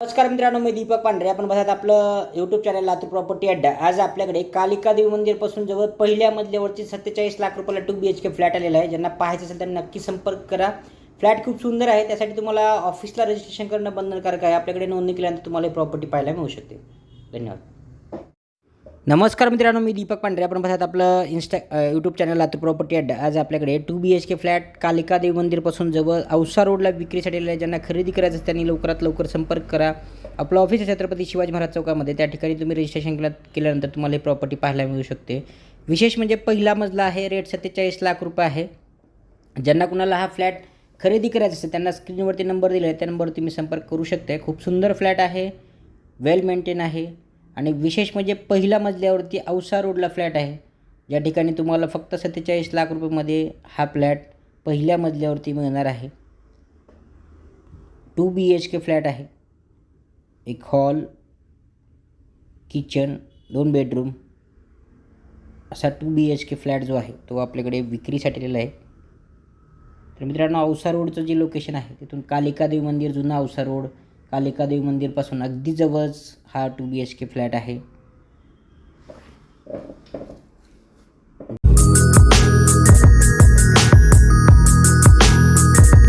नमस्कार मित्रांनो मी दीपक पांढरे. आपण बघत आपलं YouTube channel Latur property Adda आज आपल्याकडे कालिका देवी मंदिरपासून जवळ पहिल्या मजल्यावरती सत्तेचाळीस लाख रुपयाला two B H K flat आलेला आहे. ज्यांना पाहायचं असेल त्यांना नक्की संपर्क करा. फ्लॅट खूप सुंदर आहे. त्यासाठी तुम्हाला ऑफिसला रजिस्ट्रेशन करणं बंधनकारक आहे. आपल्याकडे नोंदणी केल्यानंतर तुम्हाला प्रॉपर्टी पाहायला मिळू शकते. धन्यवाद. नमस्कार मित्रांनो मी दीपक पांढरे. आपण बघत आपलं Insta YouTube channel Latur property Adda आज आपल्याकडे two B H K flat Kalika Devi मंदिरपासून जवळ औसा रोडला विक्रीसाठी आलेल्या ज्यांना खरेदी करायचं त्यांनी लवकरात लवकर संपर्क करा. आपलं ऑफिस आहे छत्रपती शिवाजी महाराज चौकामध्ये. त्या ठिकाणी तुम्ही रजिस्ट्रेशन केलं केल्यानंतर तुम्हाला ही प्रॉपर्टी पाहायला मिळू शकते. विशेष म्हणजे पहिला मजला आहे रेट सत्तेचाळीस लाख रुपये आहे. ज्यांना कुणाला हा फ्लॅट खरेदी करायचा असेल त्यांना स्क्रीनवरती नंबर दिला आहे. त्या नंबरवर तुम्ही संपर्क करू शकता खूप सुंदर फ्लॅट आहे. वेल मेंटेन आहे. आणि विशेष म्हणजे पहिल्या मजल्यावरती औसा रोडला फ्लॅट आहे. ज्या ठिकाणी तुम्हाला फक्त सत्तेचाळीस लाख रुपयेमध्ये हा फ्लॅट पहिल्या मजल्यावरती मिळणार आहे. Two B H K flat आहे. एक हॉल किचन दोन बेडरूम. असा two B H K flat जो आहे तो आपल्याकडे विक्रीसाठी आलेला आहे. तर मित्रांनो औसा रोडचं जे लोकेशन आहे तिथून कालिकादेवी मंदिर जुना औसा रोड कालिकादेवी मंदिरपासून अगदी जवळच हा two B H K flat आहे.